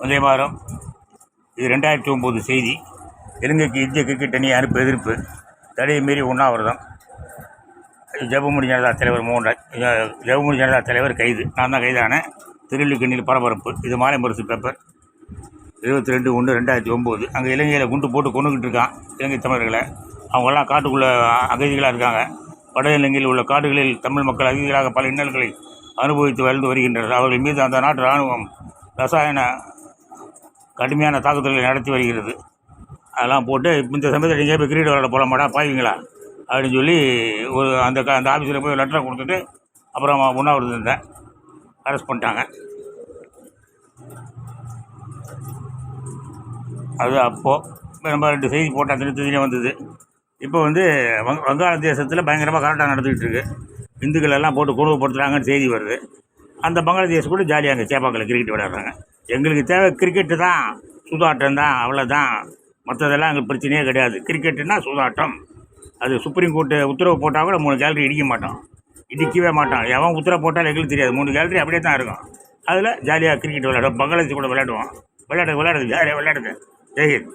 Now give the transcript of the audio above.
முந்தைய வாரம் இது ரெண்டாயிரத்தி ஒம்பது செய்தி. இலங்கைக்கு இந்திய கிரிக்கெட் அணி அனுப்பு எதிர்ப்பு. தடையை மீறி உண்ணாவிரதம். ஜெபமுடி ஜனதா தலைவர் மோகன்ராஜ் ஜெபமணி ஜெபமுடி ஜனதா தலைவர் கைது. நான் தான் கைதானேன் திருநெல்வேலிக்கண்ணில் பரபரப்பு. இது மாலை பேப்பர் இருபத்தி ரெண்டு ஒன்று ரெண்டாயிரத்தி ஒம்பது. அங்கே இலங்கையில் குண்டு போட்டு கொண்டுக்கிட்டு இருக்கான் இலங்கை தமிழர்களை. அவங்கெல்லாம் காட்டுக்குள்ளே அகதிகளாக இருக்காங்க. வட இலங்கையில் உள்ள காடுகளில் தமிழ் மக்கள் அகதிகளாக பல இன்னல்களை அனுபவித்து வாழ்ந்து வருகின்றனர். அவர்கள் மீது அந்த நாட்டு இராணுவம் ரசாயன கடுமையான தாக்குதல்களை நடத்தி வருகிறது. அதெல்லாம் போட்டு இந்த சமயத்தில் நீங்கள் போய் கிரிக்கெட் விளையாட மாட்டா பாய்வீங்களா அப்படின்னு சொல்லி ஒரு அந்த க- அந்த ஆஃபீஸில் போய் லெட்டரை கொடுத்துட்டு அப்புறம் உண்ணாவிரதம் இருந்தேன். அரெஸ்ட் பண்ணிட்டாங்க. அது அப்போது நம்ம ரெண்டு செய்தி போட்டால் திருத்ததிலே வந்தது. இப்போ வந்து வங் வங்காள தேசத்தில் பயங்கரமாக கரெக்டாக நடந்துக்கிட்டு இருக்கு. இந்துக்கள் எல்லாம் போட்டு கொடுமைப்படுத்துகிறாங்கன்னு செய்தி வருது. அந்த பங்களாதேஷ் கூட ஜாலியாக அங்கே சேப்பாக்கில் கிரிக்கெட் விளையாடுறாங்க. எங்களுக்கு தேவை கிரிக்கெட்டு தான் சூதாட்டம் தான் அவ்வளோதான் மற்றதெல்லாம் எங்களுக்கு பிரச்சனையே கிடையாது. கிரிக்கெட்டுனா சூதாட்டம். அது சுப்ரீம் கோர்ட்டு உத்தரவு போட்டால் கூட மூணு கேலரி இடிக்க மாட்டோம். இடிக்கவே மாட்டோம். எவன் உத்தரவு போட்டாலும் எங்களுக்கு தெரியாது. மூணு கேலரி அப்படியே தான் இருக்கும். அதில் ஜாலியாக கிரிக்கெட் விளையாடுவோம். பங்களாதேஷ் கூட விளையாடுவோம். விளையாடுறது விளையாடுறது ஜாலியாக விளையாடுது ஜெய்ஹிந்த்